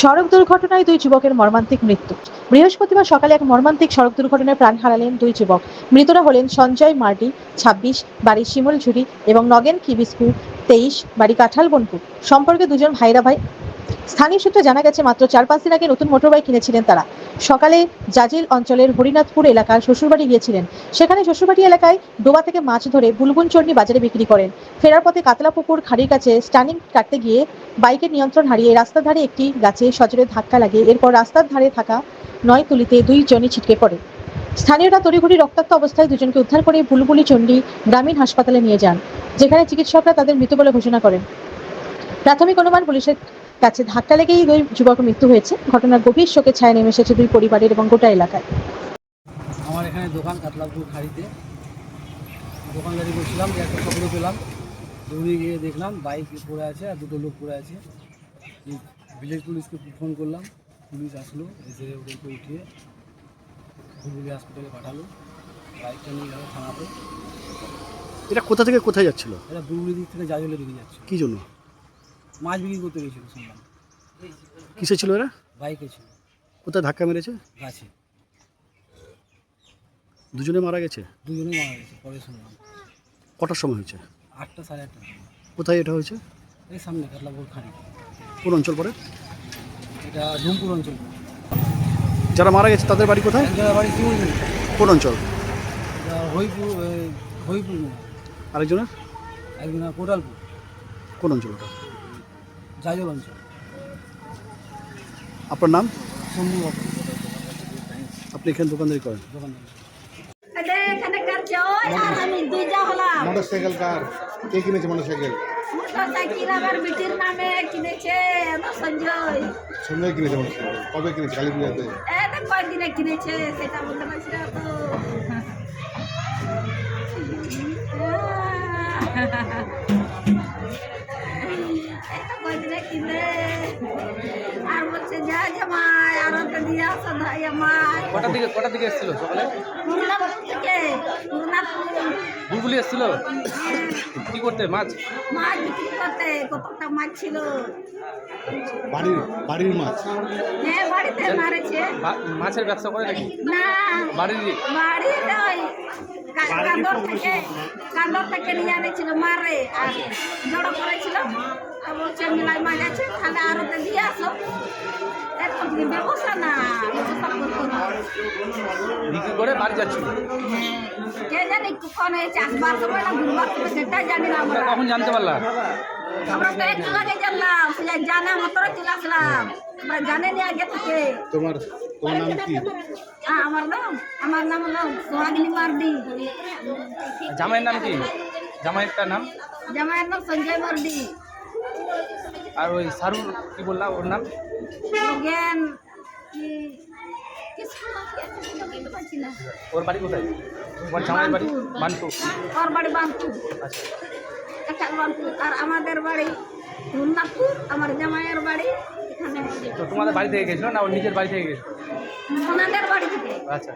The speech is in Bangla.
সড়ক দুর্ঘটনায় দুই যুবকের মর্মান্তিক মৃত্যু। বৃহস্পতিবার সকালে এক মর্মান্তিক সড়ক দুর্ঘটনায় প্রাণ হারালেন দুই যুবক। মৃতরা হলেন সঞ্জয় মার্ডি, ছাব্বিশ বাড়ি শিমুলঝুড়ি এবং নগেন কিবিস্কু, তেইশ, বাড়ি কাঁঠালবনপুর সম্পর্কে দুজন ভাইরা ভাই। স্থানীয় সূত্রে জানা গেছে, মাত্র চার পাঁচ দিন আগে নতুন মোটরবাইক কিনেছিলেন তারা। সকালে জাজিল অঞ্চলের হরিনাথপুর এলাকার শ্বশুরবাড়ি গিয়েছিলেন। সেখানে শ্বশুরবাড়ি এলাকায় ডোবা থেকে মাছ ধরে বুলবুন চর্নি বাজারে বিক্রি করেন। ফেরার পথে কাতলাপুকুর খাড়ির কাছে স্টানিং কাটতে গিয়ে বাইকের নিয়ন্ত্রণ হারিয়ে রাস্তার ধারে একটি গাছে সজোরে ধাক্কা লাগে। এরপর রাস্তার ধারে থাকা নয় তুলিতে দুই দুইজনই ছিটকে পড়ে। স্থানীয়রা তড়িঘড়ি রক্তাক্ত অবস্থায় দুজনকে উদ্ধার করে বুলবুলি চণ্ডী গ্রামীণ হাসপাতালে নিয়ে যান, যেখানে চিকিৎসকরা তাদের মৃত বলে ঘোষণা করেন। প্রাথমিক অনুমান পুলিশের কাছে ধাক্কা লেগেই দুই যুবকের মৃত্যু হয়েছে। ঘটনার গভীর শোকে ছায়া নেমে এসেছে দুই পরিবারের এবং গোটা এলাকায়। আমার এখানে দোকান কাতলাপুর খাড়িতে। দোকানদারি করছিলাম যে একটা খবর পেলাম। দৌড়ে গিয়ে দেখলাম বাইক পড়ে আছে আর দুটো লোক পড়ে আছে। ভিলেজ পুলিশকে ফোন করলাম পুলিশ আসলো এসে ওদেরকে উঠিয়ে হুগলি হসপিটালে পাঠালো। বাইকটা নিয়ে গেল থানাতে। এটা কোথা থেকে কোথায় যাচ্ছিল? এটা বুড়গুড়ি দিক থেকে জাজলে দিকে যাচ্ছে কী জন্য? মাছ বিক্রি করতে গেছিল শুনলাম। কিসে ছিল এরা বাইকে ছিল। কোথায় ধাক্কা মেরেছে? গাছে। দুজনে মারা গেছে? দুজনে মারা গেছে পরে শুনলাম। কটার সময় হয়েছে? আটটা সাড়ে আটটা কোথায় এটা হয়েছে? এই সামনে কাতলাপুর খাড়ি। কোন অঞ্চল পরে এটা ঝুমপুর অঞ্চল। যারা মারা গেছে তাদের বাড়ি কোথায়? জায়গায় বাড়ি শিমুল কোন অঞ্চল? হইপুর হইপুর আরেকজনের? একদিন কোটালপুর। কোন অঞ্চল ওটা? জাজল অঞ্চল আপনার নাম? শম্ভু আপনি এখানে দোকানদারি করেন? মোটরসাইকেল কার কে কিনেছে মোটরসাইকেল মোটরসাইকেল আমার বিটির নামে কিনেছে আমার সঞ্জয়। সন্ধ্যায় কিনেছে মোটরসাইকেল কবে কিনেছে? কালী পূজাতে এটা কয়দিনে কিনেছে সেটা বলতে পারছি না তো। এটা আর বলছে যা জামাই আর তো দিয়ে আসো ভাই আমার কটার দিকে কটার দিকে এসেছিল সকালে? পুরনাপুর বুলবুলি এসেছিল? কি করতে মাছ? মাছ বিক্রি করতে কতটা মাছ ছিল। বাড়ির বাড়ির মাছ। হ্যাঁ বাড়িতে মারেছে। মাছের ব্যবসা করে নাকি? না। বাড়ির বাড়ির ওই কান্দর থেকে কান্দর থেকে নিয়ে আনেছিল মারে আর জড়ো করেছিল। বলছে মিলাই তাহলে আরও দিয়ে আসো। এরকম কি ব্যবস্থা না ব্যবস্থা করতো না বিক্রি করে বাড়ি যাচ্ছিল কে জানি কখন এই চাষবার সময় না ঘুরবার সময় সেটা জানি না আমরা। কখন জানতে পারলা আমরা তো একটু আগে জানলাম সে জানা মতরে চলে আসলাম। আমরা জানেনি আগে থেকে? তোমার তোমার নাম কি? আমার নাম? আমার নাম হলো সোহাগিনী মার্ডি জামাইয়ের নাম কি? জামাইয়েরটার নাম? জামাইয়ের নাম সঞ্জয় মার্ডি আর ওই সারুর কি বললাম ওর নাম? ওর বাড়ি কোথায়? তোমার জামাইয়ের বাড়ি? বান্টু ওর বাড়ি বানপুর। আচ্ছা। বানপুর। আর আমাদের বাড়ি রুন্নাপুর আমার জামাইয়ের বাড়ি এখানে। তো তোমাদের বাড়ি থেকে গেছিল না ওর নিজের বাড়ি থেকে গেছিল? ওনাদের বাড়ি থেকে। আচ্ছা।